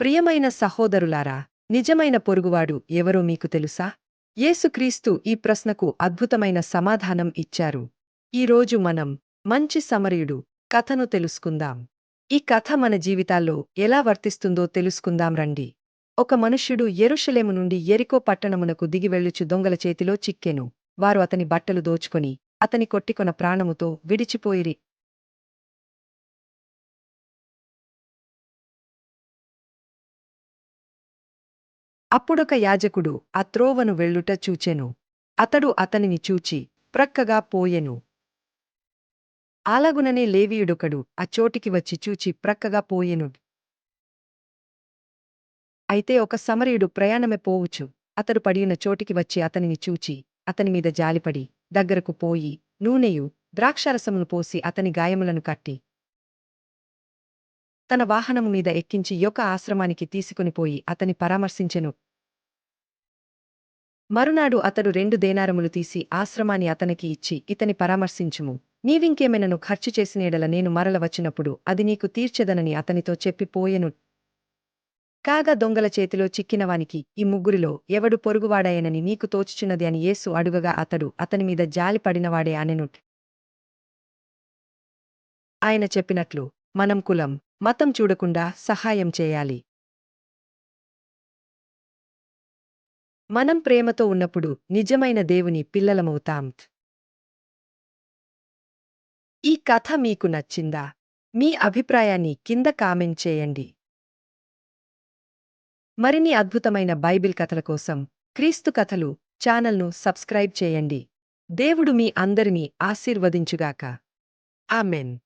ప్రియమైన సహోదరులారా నిజమైన పొరుగువాడు ఎవరో మీకు తెలుసా? యేసుక్రీస్తు ఈ ప్రశ్నకు అద్భుతమైన సమాధానం ఇచ్చారు. ఈరోజు మనం మంచి సమరయుడు కథను తెలుసుకుందాం. ఈ కథ మన జీవితాల్లో ఎలా వర్తిస్తుందో తెలుసుకుందాం రండి. ఒక మనుష్యుడు ఎరుషలేము నుండి ఎరికో పట్టణమునకు దిగివెళ్ళుచు దొంగల చేతిలో చిక్కెను. వారు అతని బట్టలు దోచుకొని అతని కొట్టికొన ప్రాణముతో విడిచిపోయిరి. అప్పుడొక యాజకుడు ఆ త్రోవను వెళ్ళుట చూచెను. అతడు అతనిని చూచి ప్రక్కగా పోయెను. అలాగుననే లేవీయుడొకడు ఆ చోటికి వచ్చి చూచి ప్రక్కగా పోయెను. అయితే ఒక సమరయుడు ప్రయాణమే పోవుచు. అతడు పడిన చోటికి వచ్చి అతనిని చూచి అతనిమీద జాలిపడి దగ్గరకు పోయి నూనెయు ద్రాక్షారసమును పోసి అతని గాయములను కట్టి తన వాహనము మీద ఎక్కించి యొక్క ఆశ్రమానికి తీసుకునిపోయి అతని పరామర్శించెను. మరునాడు అతడు రెండు దేనారములు తీసి ఆశ్రమాన్ని అతనికి ఇచ్చి ఇతని పరామర్శించుము. నీవింకేమైనను ఖర్చు చేసినేడల నేను మరల వచ్చినప్పుడు అది నీకు తీర్చెదనని అతనితో చెప్పిపోయెను కాగా దొంగల చేతిలో చిక్కినవానికి ఈ ముగ్గురిలో ఎవడు పొరుగువాడాయనని నీకు తోచుచున్నది అని యేసు అడుగగా అతడు అతని మీద జాలి పడినవాడే అనెను. ఆయన చెప్పినట్లు మనం కులం మతం చూడకుండా సహాయం చేయాలి. మనం ప్రేమతో ఉన్నప్పుడు నిజమైన దేవుని పిల్లలమవుతాం. ఈ కథ మీకు నచ్చిందా? మీ అభిప్రాయాన్ని కింద కామెంట్ చేయండి. మరిన్ని అద్భుతమైన బైబిల్ కథల కోసం క్రీస్తు కథలు ఛానల్ను సబ్స్క్రైబ్ చేయండి. దేవుడు మీ అందరినీ ఆశీర్వదించుగాక. ఆమెన్.